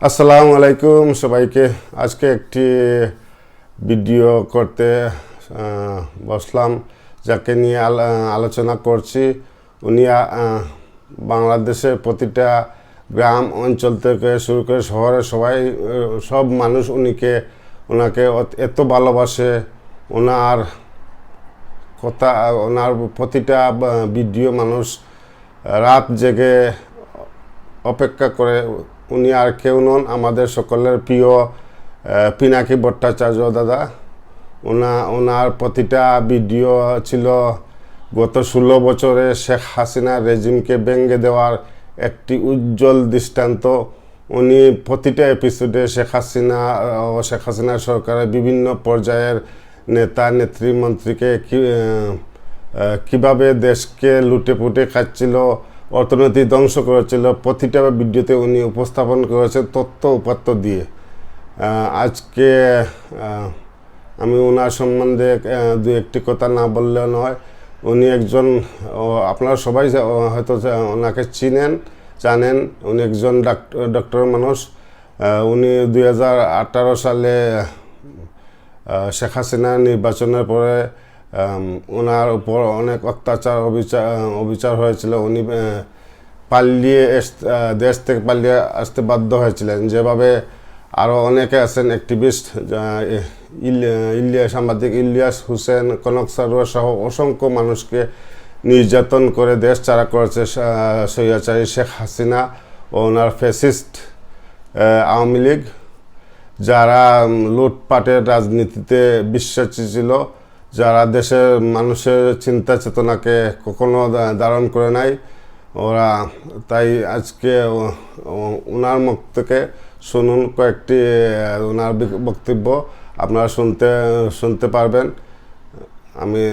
আসসালামু আলাইকুম সবাইকে। আজকে একটি ভিডিও করতে বসলাম, যাকে নিয়ে আল- আলোচনা করছি। উনি বাংলাদেশের প্রতিটা গ্রাম, অঞ্চল থেকে শুরু করে শহরে সবাই, সব মানুষ উনিকে, ওনাকে এত ভালোবাসে। ওনার কথা, ওনার প্রতিটা ভিডিও মানুষ রাত জেগে অপেক্ষা করে উনি আর কেউ নন আমাদের সকলের প্রিয় পিনাকি ভট্টাচার্য দাদা। ওনা ওনার প্রতিটা ভিডিও ছিল গত ষোলো বছরে শেখ হাসিনা রেজিমকে ব্যঙ্গে দেওয়ার একটি উজ্জ্বল দৃষ্টান্ত। উনি প্রতিটা এপিসোডে শেখ হাসিনা ও শেখ হাসিনা সরকারের বিভিন্ন পর্যায়ের নেতা নেত্রীমন্ত্রীকে কি আহ, আহ, দেশকে লুটে পুটে খাচ্ছিল অর্থনীতি ধ্বংস করেছিল। প্রতিটা ভিডিওতে উনি উপস্থাপন করেছেন তথ্য উপাত্ত দিয়ে। আজকে আমি ওনার সম্বন্ধে দু একটি কথা না বললেও নয়। উনি একজন আপনারা সবাই হয়তো ওনাকে চিনেন, জানেন। উনি একজন ডক্টর মানুষ। উনি দু হাজার আঠারো সালে শেখ হাসিনা নির্বাচনের পরে ওনার উপর অনেক অত্যাচার অবিচার অবিচার হয়েছিল। উনি পালিয়ে দেশ থেকে পালিয়ে আসতে বাধ্য হয়েছিলেন। যেভাবে আরও অনেকে আছেন অ্যাক্টিভিস্ট ইলিয়া সাংবাদিক ইলিয়াস হুসেন, কনক সারোয়ার সহ অসংখ্য মানুষকে নির্যাতন করে দেশ চারা করেছে সা- স্বৈরাচারী শেখ হাসিনা ও ওনার ফেসিস্ট আওয়ামী লীগ, যারা লুটপাটের রাজনীতিতে বিশ্বাসী ছিল। যারা দেশের মানুষের চিন্তা চেতনাকে কখনো ধারণ করে নাই ওরা তাই আজকে ওনার মুখ থেকে শুনুন কয়েকটি ওনার বক্তব্য আপনারা শুনতে শুনতে পারবেন। আমি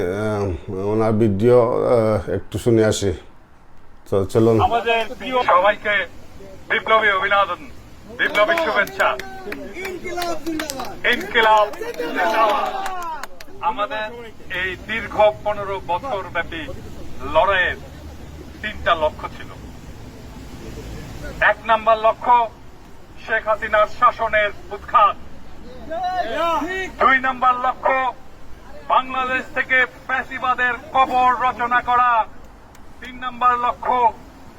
ওনার ভিডিও একটু শুনে আসি। তো চলুন। সবাইকে বিপ্লবী অভিনন্দন বিপ্লবী শুভেচ্ছা। ইনকিলাব জিন্দাবাদ। ইনকিলাব জিন্দাবাদ। আমাদের এই দীর্ঘ পনেরো বছর ব্যাপী লড়াইয়ের তিনটা লক্ষ্য ছিল। এক নাম্বার লক্ষ্য, শেখ হাসিনার শাসনের উৎখাত। দুই নাম্বার লক্ষ্য, বাংলাদেশ থেকে ফ্যাসিবাদের কবর রচনা করা। তিন নাম্বার লক্ষ্য,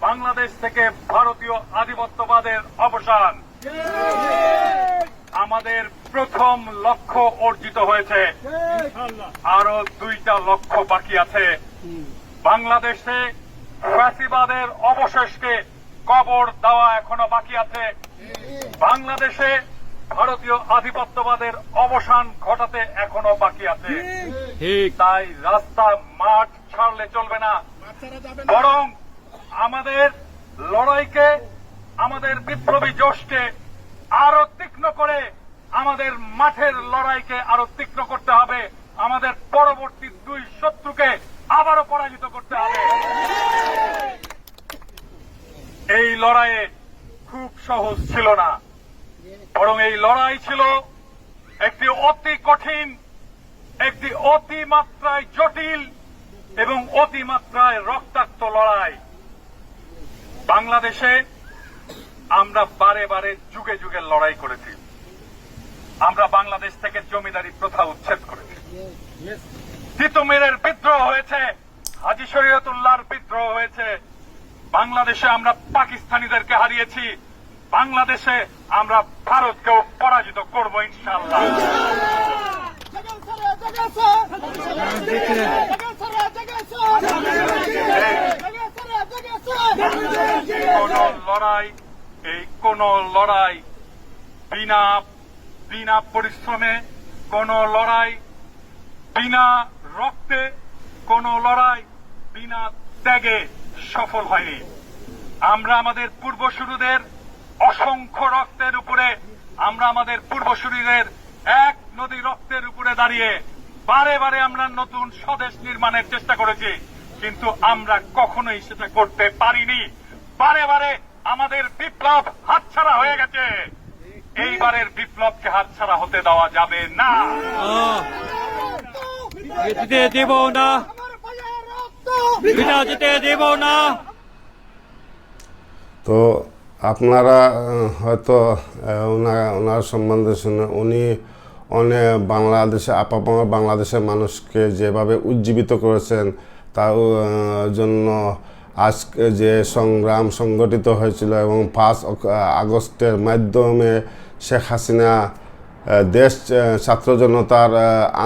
বাংলাদেশ থেকে ভারতীয় আধিপত্যবাদের অবসান। আমাদের প্রথম লক্ষ্য অর্জিত হয়েছে। আরও দুইটা লক্ষ্য বাকি আছে। বাংলাদেশে ফ্যাসিবাদের অবশেষকে কবর দেওয়া এখনও বাকি আছে। বাংলাদেশে ভারতীয় আধিপত্যবাদের অবসান ঘটাতে এখনও বাকি আছে। তাই রাস্তা মাঠ ছাড়লে চলবে না। বরং আমাদের লড়াইকে আমাদের বিপ্লবী জোশকে আরও তীক্ষ্ণ করে আমাদের মাঠের লড়াইকে আরও তীক্ষ্ণ করতে হবে। আমাদের পরবর্তী দুই শত্রুকে আবারও পরাজিত করতে হবে। এই লড়াইয়ে খুব সহজ ছিল না। বরং এই লড়াই ছিল একটি অতি কঠিন, একটি অতিমাত্রায় জটিল এবং অতিমাত্রায় রক্তাক্ত লড়াই। বাংলাদেশে আমরা বারে বারে যুগে যুগে লড়াই করেছি। আমরা বাংলাদেশ থেকে জমিদারি প্রথা উচ্ছেদ করেছি। তিতুমিরের বিদ্রোহ হয়েছে হাজি শরীয়তুল্লাহর বিদ্রোহ হয়েছে। বাংলাদেশে আমরা পাকিস্তানিদেরকে হারিয়েছি। বাংলাদেশে আমরা ভারতকেও পরাজিত করব সারা কোন লড়াই এই কোন লড়াই বিনা বিনা পরিশ্রমে, কোন লড়াই বিনা রক্তে, কোন লড়াই বিনা ত্যাগে সফল হয়নি। আমরা আমাদের পূর্বসূরীদের অসংখ্য রক্তের উপরে, আমরা আমাদের পূর্বসূরীদের এক নদী রক্তের উপরে দাঁড়িয়ে বারে বারে আমরা নতুন স্বদেশ নির্মাণের চেষ্টা করেছি, কিন্তু আমরা কখনোই সেটা করতে পারিনি। বারে বারে আমাদের বিপ্লব হাতছাড়া হয়ে গেছে। এইবারের বিপ্লবকে হাতছাড়া হতে দেওয়া যাবে না। যেতে দেব না। আমার ভাইয়ের রক্ত বিনা যেতে দেব না। তো আপনারা হয়তো ওনার ওনার সম্বন্ধে শুনে উনি অনেক বাংলাদেশে আপামর বাংলাদেশের মানুষকে যেভাবে উজ্জীবিত করেছেন তার জন্য আজকে যে সংগ্রাম সংগঠিত হয়েছিল এবং পাঁচ আগস্টের মাধ্যমে শেখ হাসিনা দেশ ছাত্র জনতার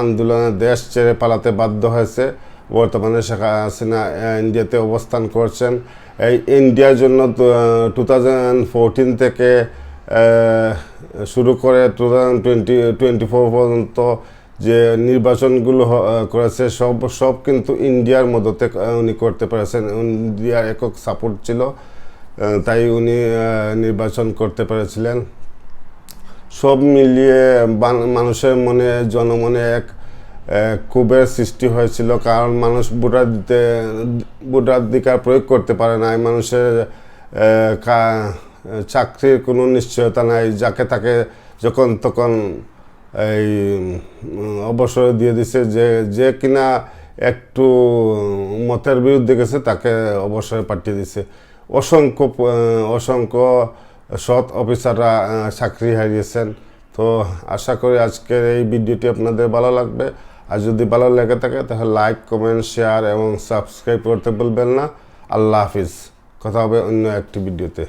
আন্দোলনে দেশ ছেড়ে পালাতে বাধ্য হয়েছে। বর্তমানে শেখ হাসিনা ইন্ডিয়াতে অবস্থান করছেন। এই ইন্ডিয়ার জন্য টু থাউজেন্ড ফোরটিন থেকে শুরু করে two thousand twenty twenty four পর্যন্ত যে নির্বাচনগুলো করেছে, সব সব কিন্তু ইন্ডিয়ার মদতে উনি করতে পেরেছেন। ইন্ডিয়ার একক সাপোর্ট ছিল তাই উনি নির্বাচন করতে পেরেছিলেন। সব মিলিয়ে মানুষের মনে, জনমনে এক ক্ষোভের সৃষ্টি হয়েছিল, কারণ মানুষ ভোটার দিতে ভোটাধিকার প্রয়োগ করতে পারে না মানুষের চাকরির কোনো নিশ্চয়তা নাই। যাকে তাকে যখন তখন এই অবসরে দিয়ে দিছে যে যে কিনা একটু মতের বিরুদ্ধে গেছে, তাকে অবসরে পাঠিয়ে দিছে। অসংখ্য অসংখ্য সৎ অফিসাররা চাকরি হারিয়েছেন। তো আশা করি আজকের এই ভিডিওটি আপনাদের ভালো লাগবে। আর যদি ভালো লেগে থাকে, তাহলে লাইক, কমেন্ট, শেয়ার এবং সাবস্ক্রাইব করতে ভুলবেন না। আল্লাহ হাফিজ। কথা হবে অন্য একটি ভিডিওতে।